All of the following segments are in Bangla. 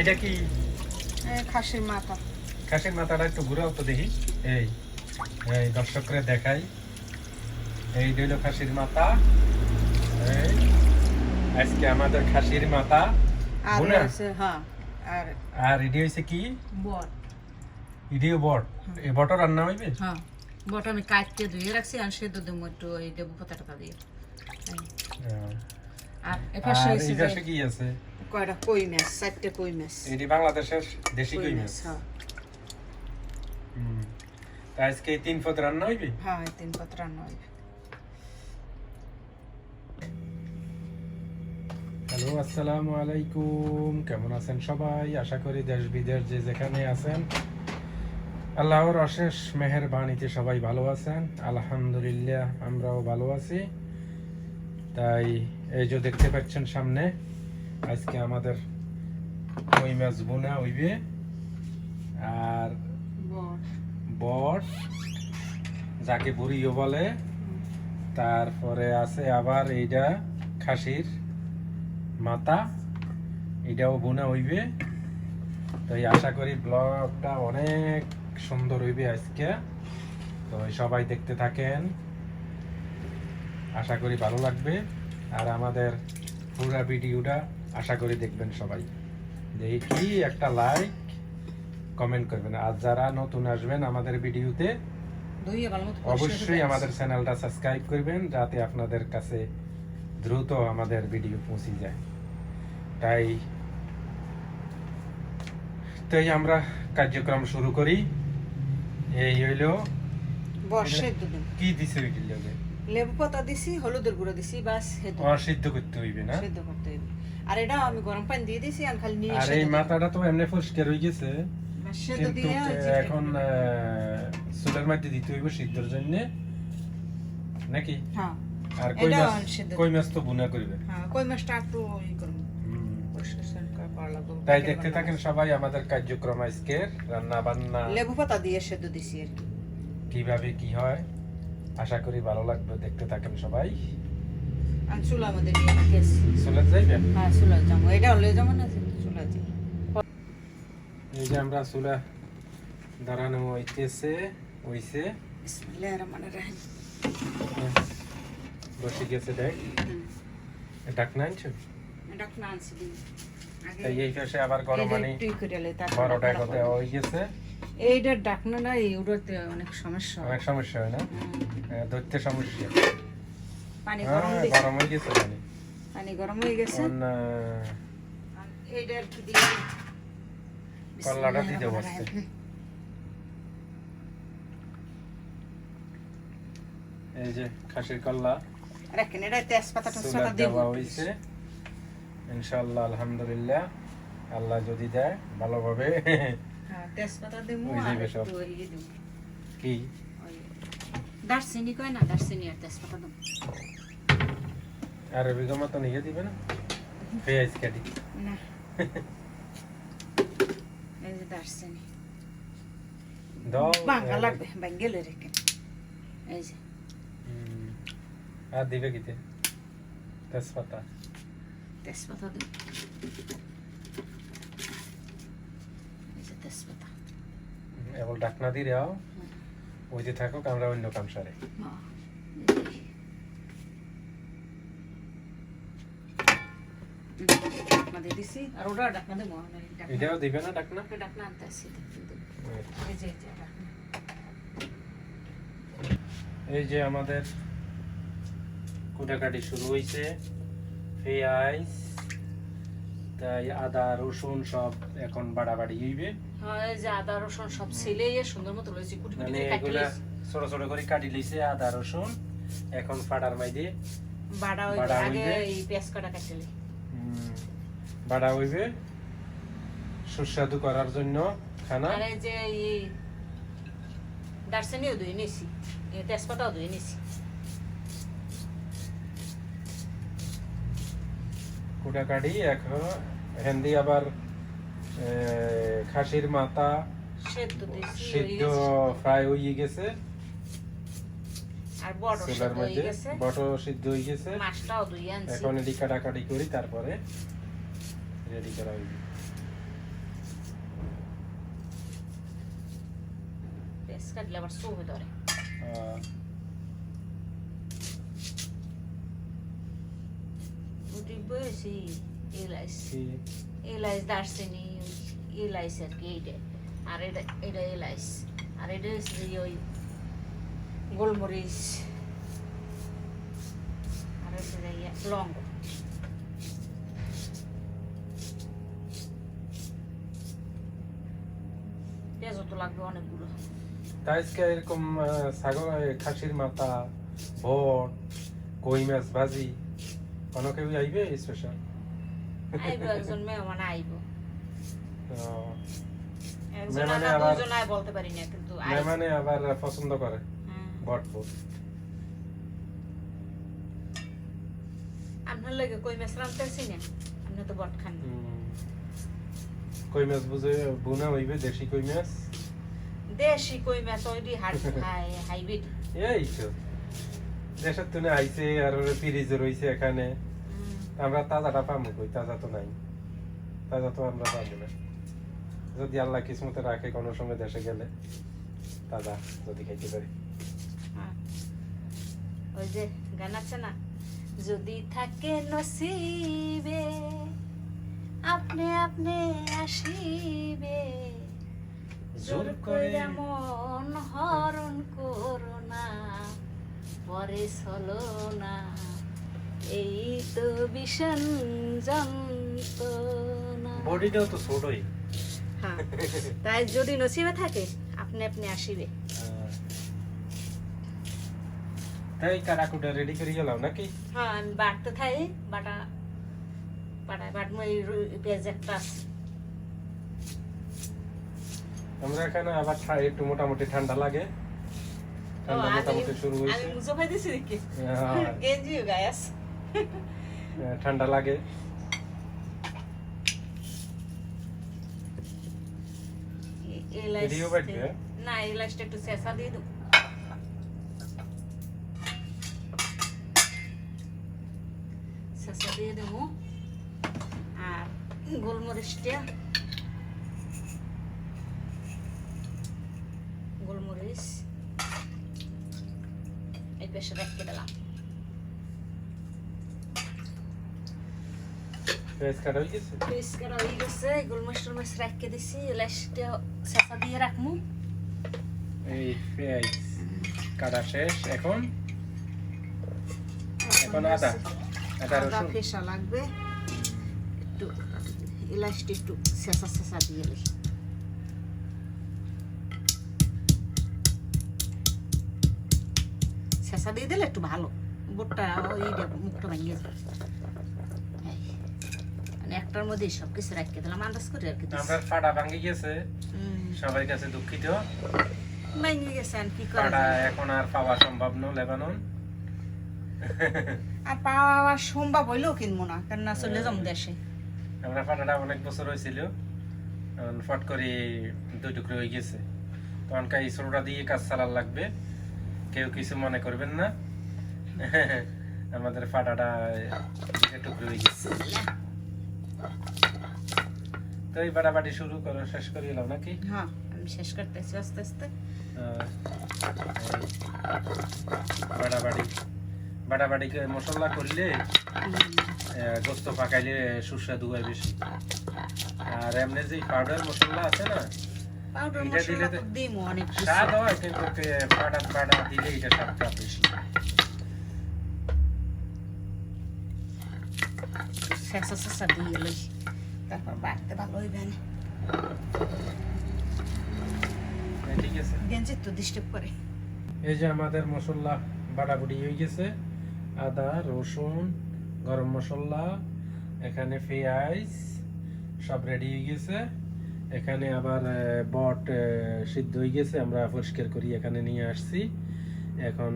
এটা কি? খাসির মাথা। খাসির মাথাটা একটু ঘুরাও তো দেখি। এই এই দর্শকরে দেখাই। এই হইল খাসির মাথা। এই আজকে আমাদের খাসির মাথা। আর হ্যাঁ এটি হয়েছে কি? বট। ইডিও বট। এই বটর রান্না হইবে? হ্যাঁ বট আমি কাটতে ধুয়ে রাখছি আর সেদ্ধ দেবো একটু এই দেবো পাতা টাকা দিয়ে। হ্যাঁ। আর এপাশে এই পাশে কি আছে? কয়টা? কই মাছ চারটে কই মাছ এটি বাংলাদেশের দেশি কই কই মাছ মাছ হ্যাঁ। হুম। আজকে তিন পদ রান্না হইবে? হ্যাঁ তিন পাত্র রান্না হইবে। হ্যালো আসসালামু আলাইকুম। কেমন আছেন সবাই? আশা করি দেশ বিদেশ যে যেখানে আছেন আল্লাহর অশেষ মেহেরবানিতে সবাই ভালো আছেন। আলহামদুলিল্লাহ আমরাও ভালো আছি। তাই এই যে দেখতে পাচ্ছেন সামনে, আজকে আমাদের ওই মাছ বোনা হইবে। আর বট যাকে বুড়িও বলে। তারপরে আছে আবার এইটা খাসির মাথা এটাও বোনা হইবে। তো এই আশা করি ব্লগটা অনেক সুন্দর হইবে আজকে। তো সবাই দেখতে থাকেন। আশা করি ভালো লাগবে। আর আমাদের পুরা ভিডিওটা আশা করি দেখবেন সবাই। দেখি একটা লাইক কমেন্ট করবেন। আর যারা নতুন আসবেন আমাদের ভিডিওতে অবশ্যই আমাদের চ্যানেলটা সাবস্ক্রাইব করবেন যাতে আপনাদের কাছে দ্রুত আমাদের ভিডিও পৌঁছে যায়। তাই তাই আমরা কার্যক্রম শুরু করি। এই হইল কি দিছে ওইটির লেবু পাতা দিছি হলুদের গুঁড়ো দিছি বাস সেদ্ধ অসিদ্ধ করতে হইবে না? সেদ্ধ করতে হইবে। আর এটা আমি গরম পানি দিয়ে দিছি আর খালি নিয়ে আর এই মাথাটা তো এমনি পরিষ্কার হয়ে গেছে। সেদ্ধ কিন্তু এখন চুলের মধ্যে দিতে হইব সিদ্ধর জন্য। নাকি? হ্যাঁ। আর কই মাছ? কই মাছ তো বুনা করবে? হ্যাঁ কই মাছটা একটু ই করব তাই দেখতে থাকেন সবাই আমাদের কার্যক্রম আজকে রান্না বান্না। লেবু পাতা দিয়ে সেদ্ধ দিছি আর কি। কীভাবে কি হয়? আশা করি ভালো লাগবে দেখতে থাকেন সবাই। চুলা আমাদের হ্যাঁ চুলা যাব। এটা হলে যেমন আছে চুলা যাই। এই যে আমরা চুলা দাঁড়ানো হইতেছে হইছে। বিসমিল্লাহির রহমানির রহিম। বসে গেছে দেখ। ডাক নাইছো এটা কোন আনছি আগে এই পাশে আবার গরম মানে তারপর বড়টা কথা হয়ে গেছে। এইটার ডাকনা না এইগুলোতে অনেক সমস্যা অনেক সমস্যা হয় না? হ্যাঁ, ধরতে সমস্যা। পানি হ্যাঁ গরম গরম হয়ে গেছে পানি। গরম হয়ে গেছে। অন, আহ, আর এইটা আর কি দিয়ে কল্লাটা এই যে খাসির কল্লা। রাখেন এটা তেজপাতা টেজপাতা দিব হয়েছে। ইনশাল্লাহ আলহামদুলিল্লাহ। আল্লাহ যদি দেয় ভালোভাবে তেজপাতা দেবো আর একটু ইয়ে দেবো। কি? দারচিনি কয় না দারচিনি আর তেজপাতা দেবো। আর বিঘা মতো নিয়ে দিবে না? পেঁয়াজ কাটি। না। এই যে দারচিনি। দাও। বাঙ্গা লাগবে বাঙ্গেলে রেখে। এই যে। আর দিবে কিতে? তেজপাতা। তেজপাতা দেব এই যে তেজপাতা এবার ডাকনা ওই যে থাকুক আমরা অন্য কাম সারে। হ্যাঁ, এই যে। এটাও দিবে না ডাকনা? ডাকনা আনতে আসি এই আমাদের কুটাকাটি শুরু হয়েছে পেঁয়াজ তাই আদা রসুন সব এখন বাড়াবাড়ি হইবে। যে আদা রসুন সব ছিলে সুন্দর মতো লইছি কুটি কুটি মানে। ছোট ছোট করে কাটি লইছে আদা রসুন এখন ফাটার মাইদে বাড়া হইবে আগে এই পেঁয়াজ কাটা কাটি লই। উম, বাড়া হইবে সুস্বাদু করার জন্য খানা আর এই যে এই দারচিনিও ধুয়ে এই তেজপাতাও ধুয়ে নিয়েছি কুটাকাটি এখন হেন্দি আবার খাসির মাথা সিদ্ধ ফ্রাই হয়ে গেছে। আর তারপরে এলাইচ দারচিনি এলাইচ আর কি এইটা আর এটা এটা এলাইচ আর এটা হচ্ছে ওই গোলমরিচ। আর হচ্ছে পেঁয়াজও তো লাগবে অনেকগুলো। তা আজকে এরকম ছাগল খাসির মাথা, ভট, কই মাছ ভাজি কোনো কেউ আইবে স্পেশাল আইব একজন মেহমান আইব। একজন না দুজন আয় বলতে পারি না কিন্তু মেহমানে আবার পছন্দ করে। ভট ভট আপনার লাগে কই মাছ রান্তেছি না? আপনি তো বট খান কই মাছ বুঝে বুনা হইবে দেশি কই মাছ দেশি কই মাছ ওইটি হাই হাইব্রিড। এই তো। দেশের তুনে আইছে আর ফ্রিজে রইছে এখানে। আমরা তাজাটা পাবো কই তাজা তো নাই। তাজা তো আমরা পাবো না। যদি আল্লাহ কিসমতে রাখে কোনো সময় দেশে গেলে তাজা যদি খাইতে পারি। ওই যে গান আছে না যদি থাকে নসিবে আপনি আপনি আসিবে। জোর কইরা মন হরণ করো না পরে চলো না। এই তো ভীষণ যন্ত্রণা। বডিটাও তো ছোটই। হ্যাঁ তাই যদি নসিবে থাকে আপনি আপনি আসিবে। তাই কাটাকুটা রেডি করে গেলাম নাকি? হ্যাঁ আমি বাটতে থাই বাটা বাটায় বাটমো এই পেঁয়াজ একটা। আমরা এখানে আবার ঠা- একটু মোটামুটি ঠান্ডা লাগে। ঠান্ডা আমি- মোটামুটি শুরু আমি হয়েছে। মুজো খাই দিছি দেখি হ্যাঁ, গেঞ্জিও গায়ে আছে। ঠান্ডা লাগে। বাটবে, দিয়ে- না এলাচটা একটু চেঁচা দিয়ে দেবো। চেঁচা দিয়ে দেবো। আর গোলমরিচটা গোলমরিচ এই পেশে রেখে দিলাম পেঁয়াজ কাটা হয়ে গেছে পরিষ্কার হয়ে গেছে গোলমরিচ টলমরিচ রেখে দিছি এলাচটা চেঁচা দিয়ে রাখব এই পেঁয়াজ কাটা শেষ এখন এখন আদা আদা আদা রসুন ফেসা লাগবে একটু দিয়ে দিই চেঁচা দিয়ে দিলে একটু ভালো বোটটা ওই মুখটা ভেঙে যাবে এই, মানে একটার মধ্যে সব কিছু রাখতে দিলাম আন্দাজ করে আর কি আমরা ফাটা ভাঙে গেছে সবার কাছে দুঃখিত। ভেঙে গেছে আর কি করা এখন আর পাওয়া সম্ভব নয় লেবানন। আর পাওয়া সম্ভব হইলেও কিনবো না কেন না চলে যাব দেশে। আমরা ফাটাটা অনেক বছর হয়েছিল ফট করে দুই টুকরো হয়ে গেছে। তখন এই ছোটটা দিয়ে কাজ চালার লাগবে কেউ কিছু মনে করবেন না। আমাদের ফাটাটা টুকরো হয়ে গেছে। তো এই বাটাবাটি শুরু করো শেষ করে এলাম নাকি? হ্যাঁ আমি শেষ করতেছি আস্তে আস্তে। বাটাবাটি বাটাবাটি মশলা করলে গোস্ত পাকাইলে সুস্বাদু হয় বেশি। আর এমনি যে পাউডার মশলা আছে না পাউডার মশলা দিমু অনেক স্বাদ হয় কিন্তু পাউডার পাউডার দিলে এটা স্বাদটা বেশি। শেষা শেষা দিয়ে লই। তারপর বাড়তে ভালো হইবে না। ঠিক আছে। গেঞ্জি তো ডিস্টার্ব করে। এই যে আমাদের মশলা বাটাবুটি হয়ে গেছে আদা রসুন গরম মশলা এখানে পেঁয়াজ সব রেডি হয়ে গেছে। এখানে আবার বট সিদ্ধ হয়ে গেছে আমরা পরিষ্কার করি এখানে নিয়ে আসছি। এখন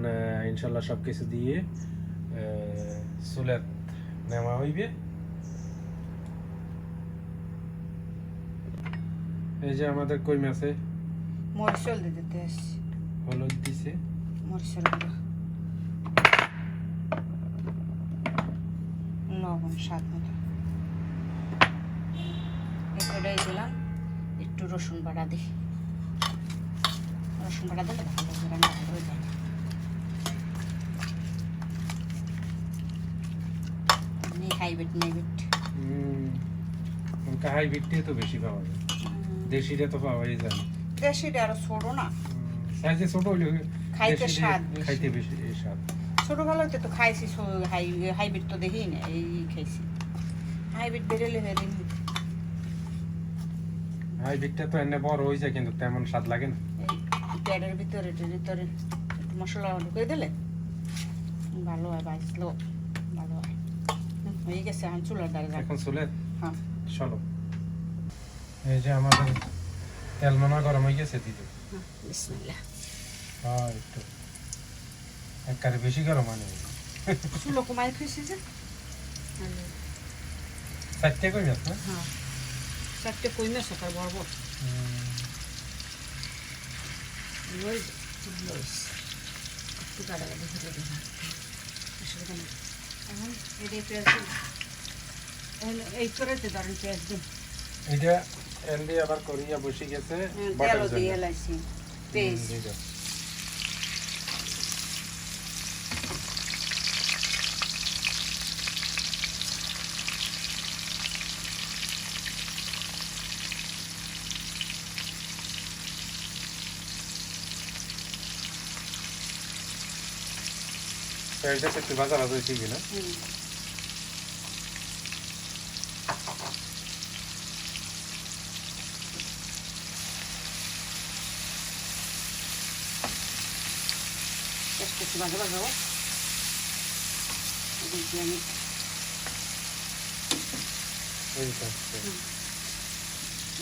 ইনশাল্লাহ সব কিছু দিয়ে চুলের নেওয়া হইবে। এই যে আমাদের কই মাছে মরিচল দিয়ে দিতে আসছি। হলুদ দিছে। মরিচের গুঁড়ো লবণ স্বাদ মতো। এটাই দিলাম। একটু রসুন বাটা দিই রসুন বাটা দিলে ভালো করে রান্না হয়ে যায়। হাইব্রিড নেইব্রিড হাইব্রিডটাই তো বেশি পাওয়া যায় দেশিটা তো পাওয়াই যায় না। দেশিটা আরও ছোট না? সাইজে ছোট হইলে খাইতে স্বাদ খাইতে বেশি স্বাদ। ছোট ভালো হইতে তো খাইছি হাইব্রিড তো দেখি না এই খাইছি। হাইব্রিড বেরোলে হয়ে দেখি হাইব্রিডটা তো এনে বড় হয়ে যায় কিন্তু তেমন স্বাদ লাগে না। প্যাডের ভিতরে ভিতরে মশলা ঢুকে দিলে ভালো হয় বাইসলো ভালো হয়। হয়ে গেছে এখন চুলার দ্বারা এখন চলে হ্যাঁ। চলো। এই যে আমাদের তেল মনা গরম হয়ে গেছে দিদি। বিসমিল্লাহ। হ্যাঁ একটু একবারে বেশি গরম মানে চুলো কমাই খুঁজছি যে। চারটে কই না হ্যাঁ চারটে কই মাছ সকাল বড়। একটু অসুবিধা নেই। এখন এটাই পেঁয়াজ দিন। এই করেতে ধরেন পেঁয়াজ দিন। এটা এলডি আবার করিয়া বসে গেছে বাটার তেলও দিয়ে। পেঁয়াজটা তো একটু ভাজা ভাজা হয়েছে কিনা ভাজা ভাজা হোক। এদিক আমি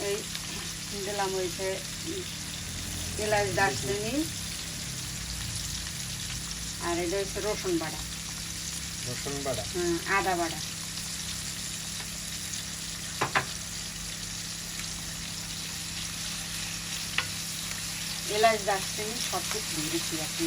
এই দিলাম হয়েছে এলাচ দারচিনি আর এটা হচ্ছে রসুন বাটা রসুন বাড়া? হুম, আদা বাটা এলাচ দারচিনি সব কিছু দিয়ে দিচ্ছি আপনি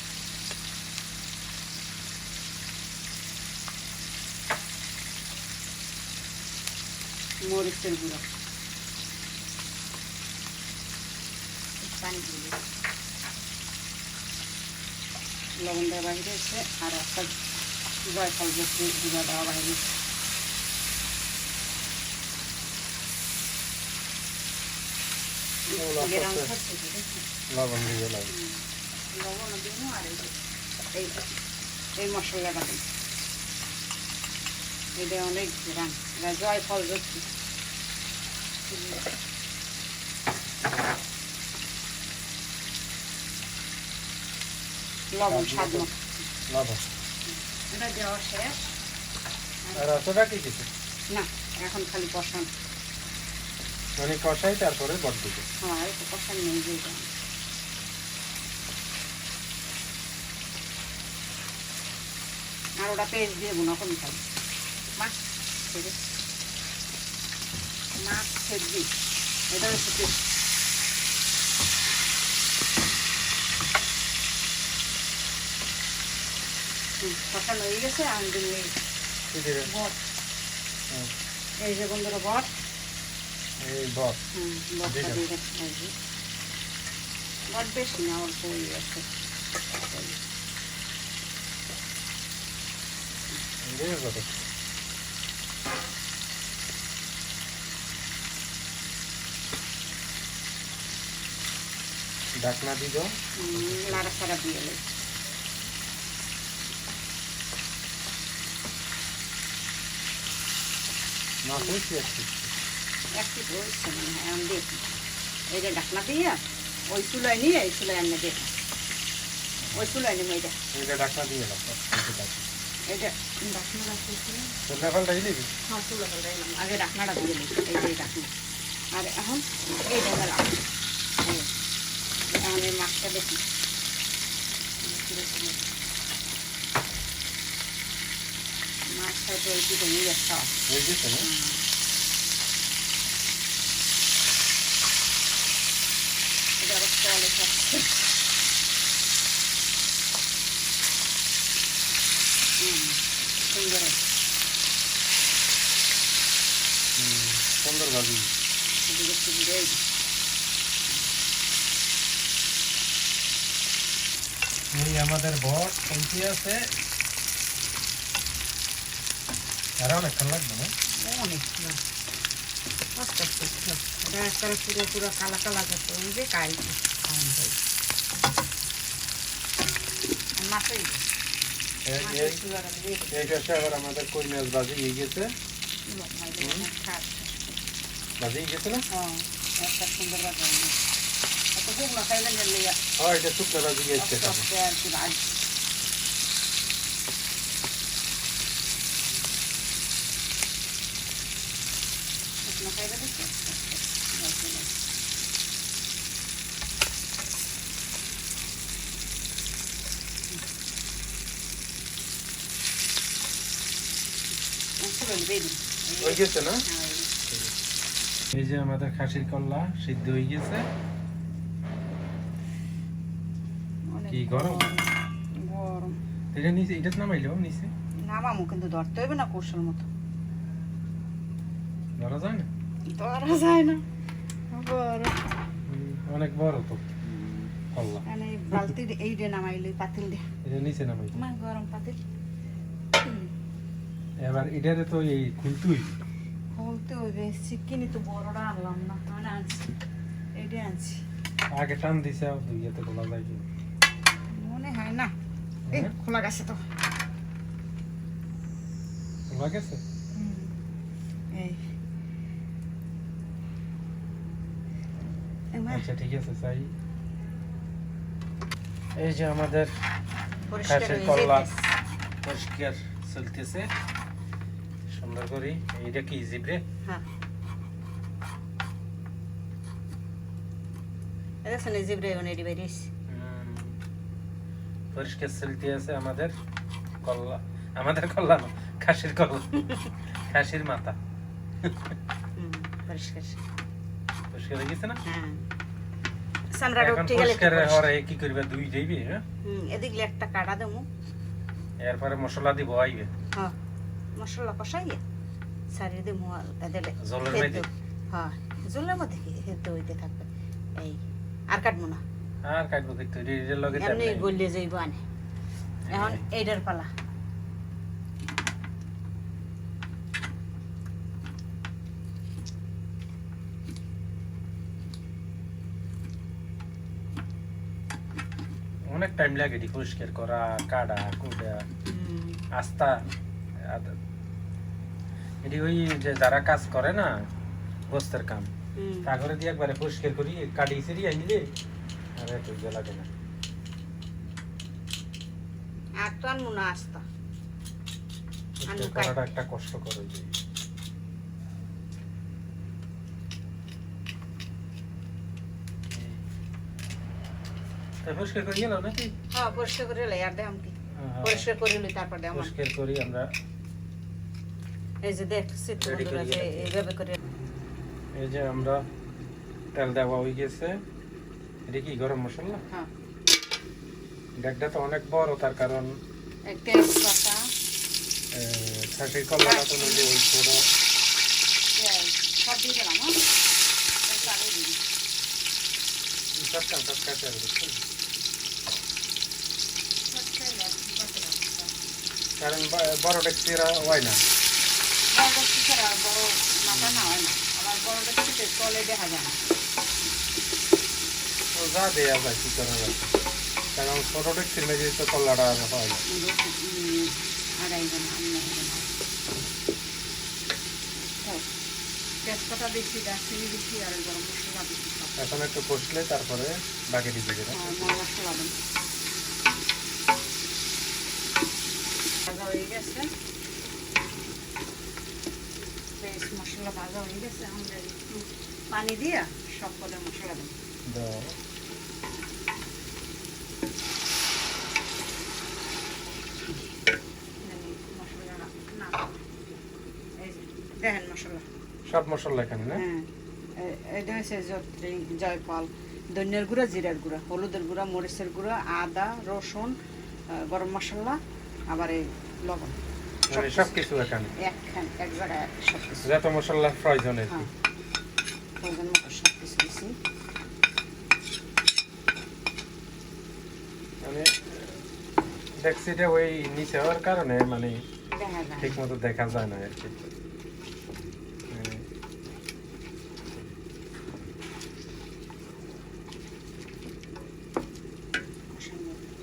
মরিচের গুঁড়ো। পানি দিয়ে লবণ দেওয়া বাইরে এসে আর একটা জয়ফল বস্তু গুঁড়া দেওয়া বাইরে। লবণ দিয়ে লবণ দিব। আর এই মশলাটা দিই এটা অনেক গ্রাম এটা জয়ফল বস্তু লবণ স্বাদ লবণ। এটা দেওয়া শেষ। আর অতটা কি কিছু? না এখন খালি কষান। মানে কষাই তারপরে বট দিবে হ্যাঁ তো কষান নেই যে আর ওটা পেস্ট দিয়ে গুণা কম খাই ছেড়ে মাছ দিই এটা হচ্ছে কষানো হয়ে গেছে আমি বট এই যে বন্ধুরা বট এই যে বট বেশি না অল্প ওই আছে এই বট ডাকনা দিব নাড়া ছাড়া দিয়ে একটু মনে হয় আমি দেখি। এই যে ডাকনা দিয়ে ওই চুলায় নিয়ে এই চুলায় আমি দেখি ওই চুলায় নিয়ে এটা এইটা ডাকনা দিয়ে দাও এই যে ডাকনা রাখতেছি চুলা ফালটা দিবি? হ্যাঁ চুলা ফেলে দিলাম। আগে ডাকনাটা দিয়ে দিই এই যে ডাকনা আর এখন এইটা এই, এখন মাছটা দেখি। মাছ খাইতে একটু যাচ্ছে এটা আবার তলে থাকছে হুম সুন্দর। সুন্দর ভাবি এদিকে একটু ঘুরে এই আমাদের বট কমতি আছে। আর অনেকক্ষণ লাগবে না? অনেক না। আস্তে আস্তে আস্তে। পুরো পুরো কালা করতে যে আমাদের কই মাছ হয়ে গেছে। হয়ে গেছে না? হ্যাঁ, একটা সুন্দর। এত খাইলেন যে লইয়া হ্যাঁ এটা শুকনো গেছে না। এই যে আমাদের খাসির কল্লা সিদ্ধ হয়ে গেছে অনেক কি গরম? গরম। এটা নিচে এটা নামাইলেও নিচে? নামামো কিন্তু ধরতে হবে না কৌশল মতো। ধরা যায় না? ধরা যায় না। বড়। অনেক বড় তো। কল্লা মানে বালতি এই ডে নামাইলে পাতিল দে। এটা নিচে নামাই আমার গরম পাতিল। এবার এটারে তো এই খুলতুই বলতে হইবে। চিকিনি তো বড়টা আনলাম না। মানে আনছি। আনছি। আগে টান দিছে দুই ইয়েতে খোলা যায় কি হয় না। এই? খোলা গেছে তো। খোলা গেছে? এই। আচ্ছা ঠিক আছে চাই এই যে আমাদের পরিষ্কার কল্লা পরিষ্কার চলতেছে। সুন্দর করে। এইটা কি জিব্রে হ্যাঁ। এটা শুনে জিবরে বেরিয়েছে হুম, পরিষ্কার চলতে আছে আমাদের কল্লা আমাদের কল্লা না খাসির কল্লা খাসির মাথা পরিষ্কার পরিষ্কার হয়ে গেছে না? হ্যাঁ। উঠে গেলে পরিষ্কার পরিষ্কার। হওয়ার কি করবে? দুই দিবি হ্যাঁ? একটা কাটা দেবো। এরপরে মশলা দিব আইবে। হ্যাঁ মশলা কষাইয়ে সারিয়ে দেবো এদের জলের মধ্যে? হ্যাঁ জলের মধ্যে কি হেদ্দ হইতে থাকবে? এই আর কাটবো না। আর কাটবো কিন্তু এটার লগে এমনি গলিয়ে যাইব আনে। এখন। এইটার পালা। অনেক টাইম লাগে এটি পরিষ্কার করা কাটা কুটা আস্তা এটি ওই যে যারা কাজ করে না গোস্তের কাম। তাগরে দিয়ে একবারে পরিষ্কার করি কাটি সিরি আনলে আর তো আনব না আস্তা। পরিষ্কার আলু কাট- করাটা একটা কষ্ট করে পরিষ্কার করি গেল নাকি? হ্যাঁ পরিষ্কার করে লাই আর দেখাম কি? হ্যাঁ, পরিষ্কার করে লই তারপর দেখাম পরিষ্কার করি আমরা। এই যে দেখছি এইভাবে করে এই যে আমরা তেল দেওয়া হয়ে গেছে। এটা কি গরম মশলা? হ্যাঁ। ডেকটা তো অনেক বড় তার কারণ তেজপাতা খাসির কল্লাটা তো নইলে ওই ছোট। সব দিয়ে দিলাম হ্যাঁ? বুঝছেন? সব তেল আর সব। কারণ বড় ডেকচিরা হয় না। বড় দেখছি ছাড়া বড় মাথা না হয় না। আবার বড় দেখছি তো তলে দেখা যায় না। যা দেয়া যায় কি করা যায়? কারণ ছোট ডেকচির মেঝে তো কল্লাটা আর হয় এখন একটু কষলে তারপরে বাকি দিয়ে দেবে। ভাজা হয়ে গেছে। বেশ মশলা ভাজা হয়ে গেছে। আমরা একটু পানি দিয়ে সব কটা মশলা দেন সব মশলা এখানে না? হ্যাঁ। এটা হচ্ছে জত্রী জয়পাল ধনিয়ার গুঁড়া জিরার গুঁড়া হলুদের গুঁড়া মরিচের গুঁড়া আদা রসুন গরম মশলা আবার এই লবণ। মানে সব কিছু এখানে? একখান এক জায়গায় সব কিছু যত মশলা প্রয়োজন আর কি। হ্যাঁ। প্রয়োজন মতো সব কিছু দিছি। মানে ডেক্সিটা ওই নিচে হওয়ার কারণে মানে ঠিক মতো দেখা যায় না আর কি মানে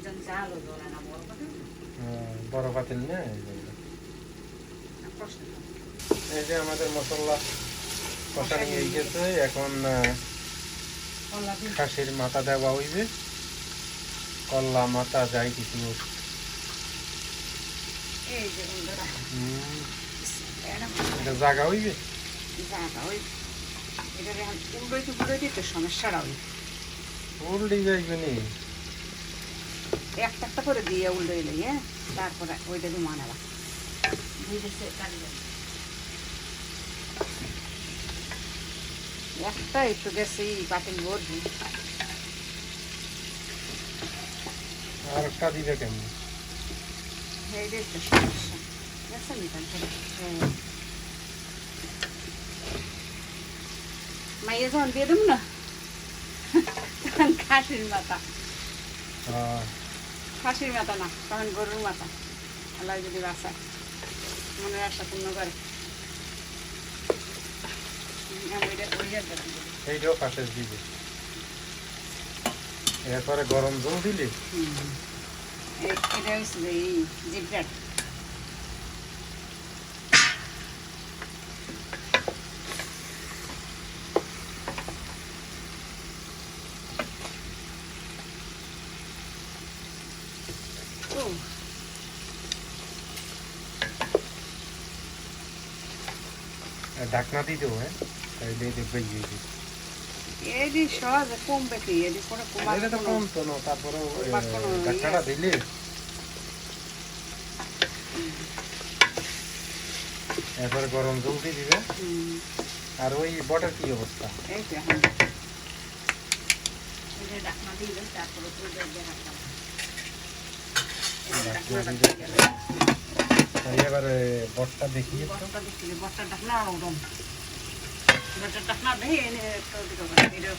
যেন জালও জ্বলে না বড় কথা আহ, বড় পাতিল না এই যে। আমাদের মশলা কষানি হয়ে গেছে এখন খাসির মাথা দেওয়া হইবে। কল্লা মাথা যাই কিছু জাগা হইবে? উল্টোইতে উল্টোইতে উল্টি যাইবে নি। একটা একটা করে দিয়ে উল্টো এলে হ্যাঁ? তারপরে ওইটা দিয়ে মানাবা একটা একটু গেছে পাতিল ভরবি আর একটা দিবে কেমন? হ্যাঁ। মাইয়া যখন দিয়ে দেব না খাসির মাথা। আহ, খাসির মাথা না কারণ গরুর মাথা। আল্লাহ যদি বাসা মনের আশা পূর্ণ করে। এইটাও পাশে দিবে। এরপরে গরম জল দিলে? জিপ এটা হচ্ছে ঢাকনা দিয়ে দেবো হ্যাঁ? তাইলে দেখবে ইয়ে দিবে। এদি সহজে কমবে কি এদি কোনো কমার এটা তো কম তো না তারপরে ওর ইয়ে ঢাকনাটা দিলে। এরপরে গরম জল দিয়ে দিবে। আর ওই বটের কি অবস্থা? এই এখন ওইটা দিলে তারপরে দিয়ে ঢাকনা ঢাকনাটা দিয়ে- দিয়ে। তাই এবারে বটটা দেখি একটু। বটটা দেখলি বটটা ঢাকনা ওরম বটটা ঢাকনা দেখে এনে একটু দিকে করে এটাও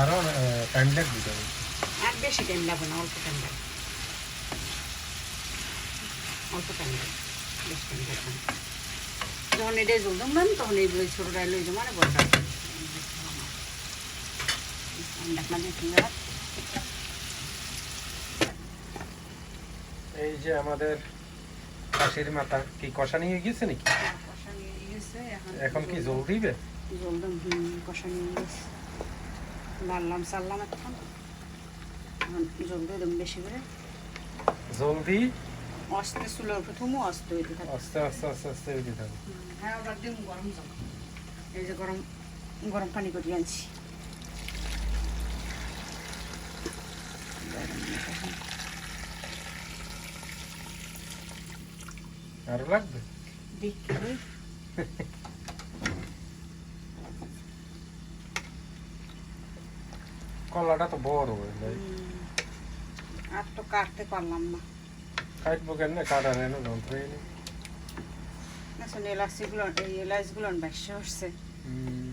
আরও টাইম লাগবে আর বেশি টাইম লাগবে না অল্প টাইম লাগবে অল্প টাইম লাগবে বেশি টাইম লাগবে যখন এটাই জলদাম না তখন এই বই ছোটো ডাইল হয়ে মানে বড়টা ঢাকনা দিয়ে ঠিক আছে এই যে আমাদের খাসির মাথা, কি কষা নিয়ে গেছে নাকি? এখন কি জল দিবে? এখন বেশি করে অস্তে হইতে থাকে আস্তে আস্তে আস্তে আস্তে হ্যাঁ গরম জল এই যে গরম গরম পানি করে আনছি আরও লাগবে? দেখি। কলাটা তো বড় হয়ে যায়। আর তো কাটতে পারলাম না। কাটবো কেন না কাটার এনে যন্ত্র এনে আসলে এলাচিগুলো এই এলাচগুলো বেশি হচ্ছে। হুম,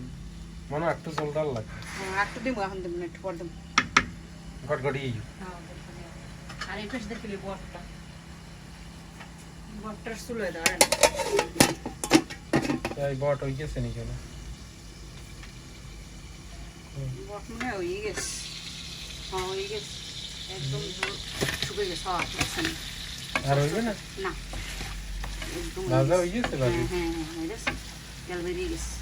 মনে একটু জল ডাল লাগবে। হ্যাঁ, একটু দিব এখন দেবো একটু পর দেবো গটগটি হ্যাঁ, আর এই পাশে দেখলি বটটা। বটটার চুলে ধরেন এই বট হয়ে গেছে নি বট মনে হয় গেছে। হ্যাঁ হয়ে গেছে। একদম শুকে গেছে। বুঝছেন আর হইবে না? না। একদম হয়ে গেছে। হয়ে হ্যাঁ হ্যাঁ হ্যাঁ হয়ে গেছে। তেল বেরিয়ে গেছে।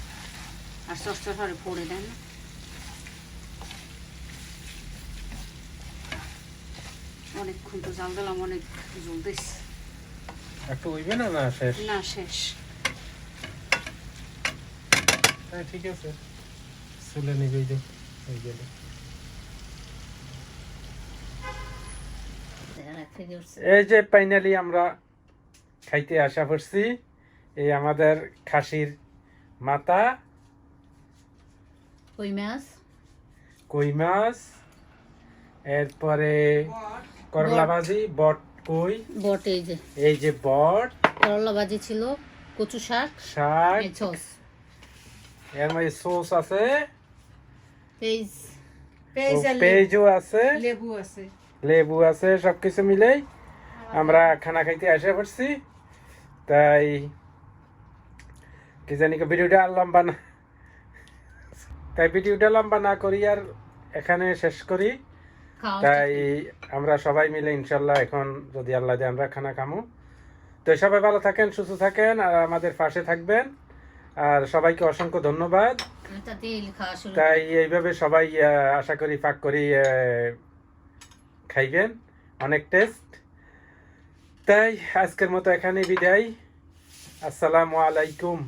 আর সস্তা সরে পড়ে দেন না। অনেকক্ষণ তো জাল দিলাম অনেক জ্বলতেছে একটু হইবে না? না শেষ। না শেষ। হ্যাঁ ঠিক আছে। চুলে নিবেই দে হয়ে গেলে এই যে ফাইনালি আমরা খাইতে আসা করছি এই আমাদের খাসির মাথা। কই মাছ? কই মাছ? এরপরে করলা ভাজি বট। কই? বট এই যে। এই যে বট। করলা ভাজি ছিল কচু শাক শাক। সস। এর মধ্যে সস আছে। আর পেঁয়াজও আছে। লেবু আছে। লেবু আছে সবকিছু মিলেই আমরা খানা খাইতে এসে পড়ছি। তাই কি জানি ভিডিওটা আর লম্বা না। তাই ভিডিওটা লম্বা না করি আর এখানে শেষ করি। তাই আমরা সবাই মিলে ইনশাল্লাহ এখন যদি আল্লাহ দিয়ে আমরা খানা খামো। তো সবাই ভালো থাকেন সুস্থ থাকেন আর আমাদের পাশে থাকবেন। আর সবাইকে অসংখ্য ধন্যবাদ। তাই এইভাবে সবাই আশা করি পাক করি খাইবেন। অনেক টেস্ট। তাই আজকের মতো এখানে বিদায়। আসসালামু আলাইকুম।